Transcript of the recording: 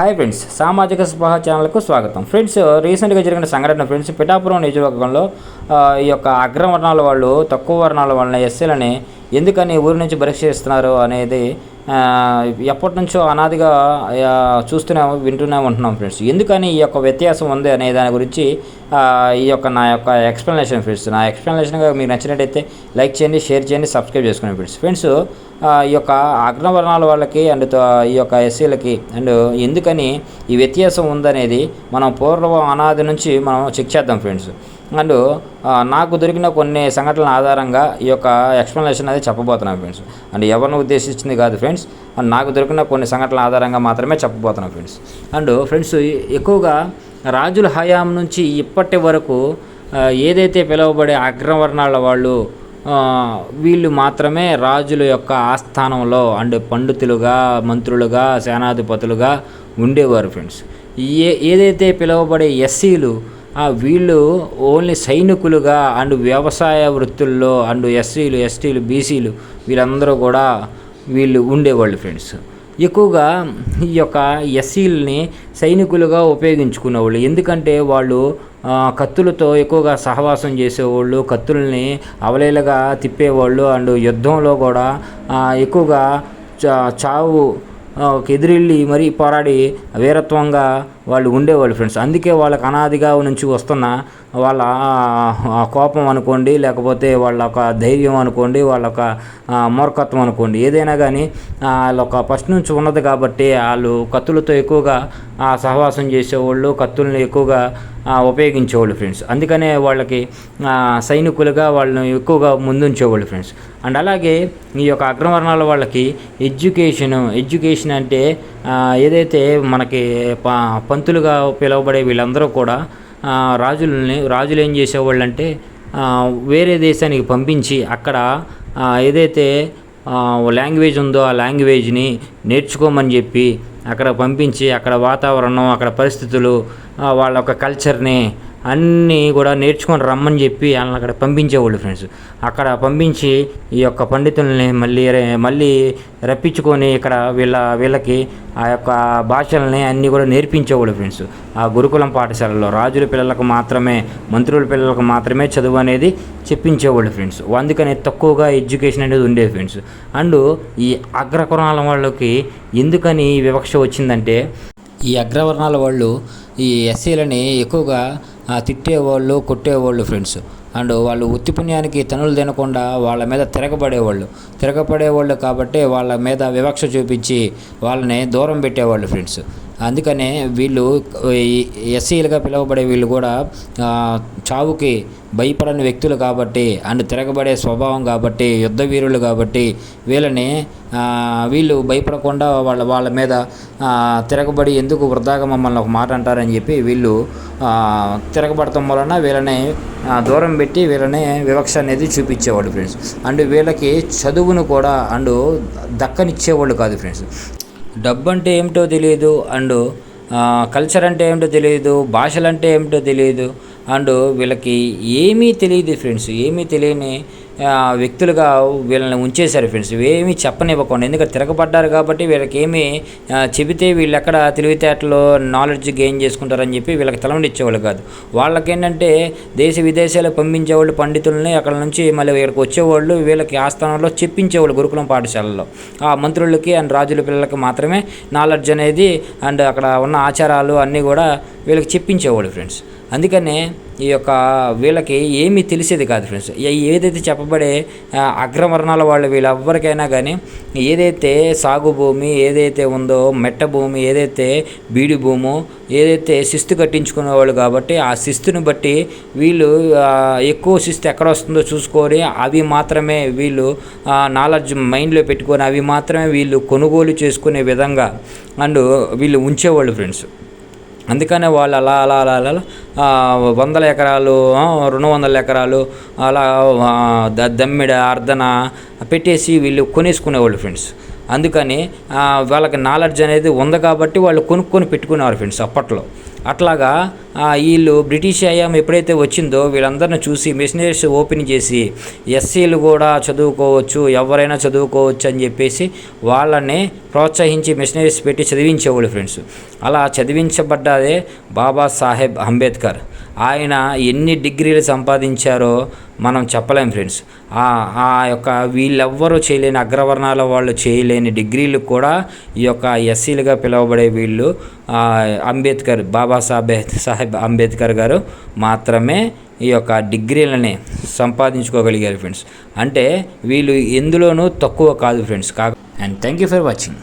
Hi friends సామాజిక స్పృహ ఛానల్కు స్వాగతం. ఫ్రెండ్స్ రీసెంట్గా జరిగిన సంఘటన ఫ్రెండ్స్ పిఠాపురం నియోజకవర్గంలో ఈ యొక్క అగ్రవర్ణాల వాళ్ళు తక్కువ వర్ణాల వాళ్ళని ఎస్సీలని ఎందుకని ఊరి నుంచి బహిష్కరిస్తున్నారు అనేది ఎప్పటి నుంచో అనాదిగా చూస్తూనే వింటూనే ఉంటున్నాం ఫ్రెండ్స్ ఎందుకని ఈ యొక్క వ్యత్యాసం ఉంది అనే దాని గురించి ఈ యొక్క నా యొక్క ఎక్స్ప్లెనేషన్ ఫ్రెండ్స్ నా ఎక్స్ప్లెనేషన్గా మీకు నచ్చినట్టయితే లైక్ చేయండి షేర్ చేయండి సబ్స్క్రైబ్ చేసుకోండి ఫ్రెండ్స్ ఫ్రెండ్స్ ఈ యొక్క అగ్రవర్ణాల వాళ్ళకి అండ్ ఈ యొక్క ఎస్సీలకి అండ్ ఎందుకని ఈ వ్యత్యాసం ఉందనేది మనం పూర్వం అనాది నుంచి మనం చెక్ చేద్దాం ఫ్రెండ్స్ అండ్ నాకు దొరికిన కొన్ని సంఘటనల ఆధారంగా ఈ యొక్క ఎక్స్ప్లెనేషన్ అనేది చెప్పబోతున్నాను ఫ్రెండ్స్ అండ్ ఎవరిని ఉద్దేశించింది కాదు ఫ్రెండ్స్ అండ్ నాకు దొరికిన కొన్ని సంఘటనల ఆధారంగా మాత్రమే చెప్పబోతున్నాను ఫ్రెండ్స్ అండ్ ఫ్రెండ్స్ ఎక్కువగా రాజుల హయాం నుంచి ఇప్పటి వరకు ఏదైతే పిలువబడే అగ్రవర్ణాల వాళ్ళు వీళ్ళు మాత్రమే రాజుల యొక్క ఆస్థానంలో అండ్ పండితులుగా మంత్రులుగా సేనాధిపతులుగా ఉండేవారు ఫ్రెండ్స్ ఏ ఏదైతే పిలువబడే ఎస్సీలు వీళ్ళు ఓన్లీ సైనికులుగా అండ్ వ్యవసాయ వృత్తుల్లో అండ్ ఎస్సీలు ఎస్టీలు బీసీలు వీళ్ళందరూ కూడా వీళ్ళు ఉండేవాళ్ళు ఫ్రెండ్స్. ఎక్కువగా ఈ యొక్క ఎస్సీలని సైనికులుగా ఉపయోగించుకునేవాళ్ళు. ఎందుకంటే వాళ్ళు కత్తులతో ఎక్కువగా సహవాసం చేసేవాళ్ళు కత్తుల్ని అవలేలుగా తిప్పేవాళ్ళు అండ్ యుద్ధంలో కూడా ఎక్కువగా చా చావు ఎదురెళ్ళి మరీ పోరాడి వీరత్వంగా వాళ్ళు ఉండేవాళ్ళు ఫ్రెండ్స్ అందుకే వాళ్ళకి అనాదిగా నుంచి వస్తున్న వాళ్ళ కోపం అనుకోండి లేకపోతే వాళ్ళ ఒక ధైర్యం అనుకోండి వాళ్ళ ఒక మూర్ఖత్వం అనుకోండి. ఏదైనా కానీ వాళ్ళ ఒక ఫస్ట్ నుంచి ఉన్నది కాబట్టి వాళ్ళు కత్తులతో ఎక్కువగా సహవాసం చేసేవాళ్ళు కత్తుల్ని ఎక్కువగా ఉపయోగించేవాళ్ళు ఫ్రెండ్స్ అందుకనే వాళ్ళకి సైనికులుగా వాళ్ళని ఎక్కువగా ముందుంచేవాళ్ళు ఫ్రెండ్స్ అండ్ అలాగే ఈ యొక్క అగ్రవర్ణాల వాళ్ళకి ఎడ్యుకేషన్ ఎడ్యుకేషన్ అంటే ఏదైతే మనకి ప పంతులుగా పిలువబడే వీళ్ళందరూ కూడా రాజులని రాజులు ఏం చేసేవాళ్ళు అంటే వేరే దేశానికి పంపించి అక్కడ ఏదైతే లాంగ్వేజ్ ఉందో ఆ లాంగ్వేజ్ని నేర్చుకోమని చెప్పి అక్కడ పంపించి అక్కడ వాతావరణం అక్కడ పరిస్థితులు వాళ్ళ యొక్క కల్చర్ని అన్నీ కూడా నేర్చుకొని రమ్మని చెప్పి వాళ్ళని అక్కడ పంపించేవాళ్ళు ఫ్రెండ్స్ అక్కడ పంపించి ఈ యొక్క పండితుల్ని మళ్ళీ మళ్ళీ రప్పించుకొని ఇక్కడ వీళ్ళ వీళ్ళకి ఆ యొక్క భాషల్ని అన్నీ కూడా నేర్పించేవాళ్ళు ఫ్రెండ్స్ ఆ గురుకులం పాఠశాలలో రాజుల పిల్లలకు మాత్రమే మంత్రుల పిల్లలకు మాత్రమే చదువు అనేది చెప్పించేవాళ్ళు ఫ్రెండ్స్ అందుకని తక్కువగా ఎడ్యుకేషన్ అనేది ఉండేది ఫ్రెండ్స్ అండ్ ఈ అగ్రకురాల వాళ్ళకి ఎందుకని వివక్ష వచ్చిందంటే ఈ అగ్రవర్ణాల వాళ్ళు ఈ ఎస్సీలని ఎక్కువగా తిట్టేవాళ్ళు కొట్టేవాళ్ళు ఫ్రెండ్స్ అండ్ వాళ్ళు ఉత్తి పుణ్యానికి తనులు తినకుండా వాళ్ళ మీద తిరగబడేవాళ్ళు. తిరగబడేవాళ్ళు కాబట్టి వాళ్ళ మీద వివక్ష చూపించి వాళ్ళని దూరం పెట్టేవాళ్ళు ఫ్రెండ్స్ అందుకనే వీళ్ళు ఎస్సీలుగా పిలువబడే వీళ్ళు కూడా చావుకి భయపడని వ్యక్తులు కాబట్టి అండ్ తిరగబడే స్వభావం కాబట్టి యుద్ధ వీరులు కాబట్టి వీళ్ళని వీళ్ళు భయపడకుండా వాళ్ళ వాళ్ళ మీద తిరగబడి ఎందుకు వృధాగా మమ్మల్ని ఒక మాట అంటారని చెప్పి వీళ్ళు తిరగబడటం వలన వీళ్ళని దూరం పెట్టి వీళ్ళని వివక్ష అనేది చూపించేవాళ్ళు ఫ్రెండ్స్ అండ్ వీళ్ళకి చదువును కూడా అండ్ దక్కనిచ్చేవాళ్ళు కాదు ఫ్రెండ్స్ డబ్బు అంటే ఏమిటో తెలియదు అండ్ కల్చర్ అంటే ఏమిటో తెలియదు భాషలు అంటే ఏమిటో తెలియదు అండ్ వీళ్ళకి ఏమీ తెలియదు ఫ్రెండ్స్ ఏమీ తెలియని వ్యక్తులుగా వీళ్ళని ఉంచేశారు ఫ్రెండ్స్ ఏమీ చెప్పనివ్వకుండా ఎందుకంటే తిరగబడ్డారు కాబట్టి వీళ్ళకి ఏమీ చెబితే వీళ్ళు ఎక్కడ తెలివితేటలో నాలెడ్జ్ గెయిన్ చేసుకుంటారని చెప్పి వీళ్ళకి తలవండి ఇచ్చేవాళ్ళు కాదు. వాళ్ళకేంటంటే దేశ విదేశాలకు పంపించేవాళ్ళు పండితుల్ని అక్కడ నుంచి మళ్ళీ వీళ్ళకి వచ్చేవాళ్ళు వీళ్ళకి ఆస్థానంలో చెప్పించేవాళ్ళు గురుకులం పాఠశాలలో. ఆ మంత్రులకి అండ్ రాజుల పిల్లలకి మాత్రమే నాలెడ్జ్ అనేది అండ్ అక్కడ ఉన్న ఆచారాలు అన్నీ కూడా వీళ్ళకి చెప్పించేవాడు ఫ్రెండ్స్ అందుకనే ఈ యొక్క వీళ్ళకి ఏమీ తెలిసేది కాదు ఫ్రెండ్స్ ఏదైతే చెప్పబడే అగ్రమరణాల అగ్రవర్ణాల వాళ్ళు వీళ్ళెవ్వరికైనా కానీ ఏదైతే సాగు భూమి ఏదైతే ఉందో మెట్ట భూమి ఏదైతే బీడి భూము ఏదైతే శిస్తు కట్టించుకునేవాళ్ళు కాబట్టి ఆ శిస్తుని బట్టి వీళ్ళు ఎక్కువ శిస్తు ఎక్కడ వస్తుందో చూసుకొని అవి మాత్రమే వీళ్ళు నాలెడ్జ్ మైండ్లో పెట్టుకొని అవి మాత్రమే వీళ్ళు కొనుగోలు చేసుకునే విధంగా అండ్ వీళ్ళు ఉంచేవాళ్ళు ఫ్రెండ్స్ అందుకనే వాళ్ళు అలా అలా అలా అలా వందల ఎకరాలు రెండు వందల ఎకరాలు అలా ద- దమ్మిడ అర్ధన పెట్టేసి వీళ్ళు కొనేసుకునేవాళ్ళు ఫ్రెండ్స్ అందుకని వాళ్ళకి నాలెడ్జ్ అనేది ఉంది కాబట్టి వాళ్ళు కొనుక్కొని పెట్టుకునేవారు ఫ్రెండ్స్ అప్పట్లో. అట్లాగా వీళ్ళు బ్రిటిష్ హయాం ఎప్పుడైతే వచ్చిందో వీళ్ళందరిని చూసి మిషనరీస్ ఓపెన్ చేసి ఎస్సీలు కూడా చదువుకోవచ్చు ఎవరైనా చదువుకోవచ్చు అని చెప్పేసి వాళ్ళని ప్రోత్సహించి మిషనరీస్ పెట్టి చదివించేవాళ్ళు ఫ్రెండ్స్. అలా చదివించబడ్డదే బాబాసాహెబ్ అంబేద్కర్. ఆయన ఎన్ని డిగ్రీలు సంపాదించారో మనం చెప్పలేం ఫ్రెండ్స్. ఆ యొక్క వీళ్ళెవ్వరూ చేయలేని అగ్రవర్ణాల వాళ్ళు చేయలేని డిగ్రీలు కూడా ఈ యొక్క ఎస్సీలుగా పిలువబడే వీళ్ళు అంబేద్కర్ బాబాసాహెబ్ సాహెబ్ అంబేద్కర్ గారు మాత్రమే ఈ యొక్క డిగ్రీలని సంపాదించుకోగలిగారు ఫ్రెండ్స్. అంటే వీళ్ళు ఎందులోనూ తక్కువ కాదు ఫ్రెండ్స్. కా and thank you for watching.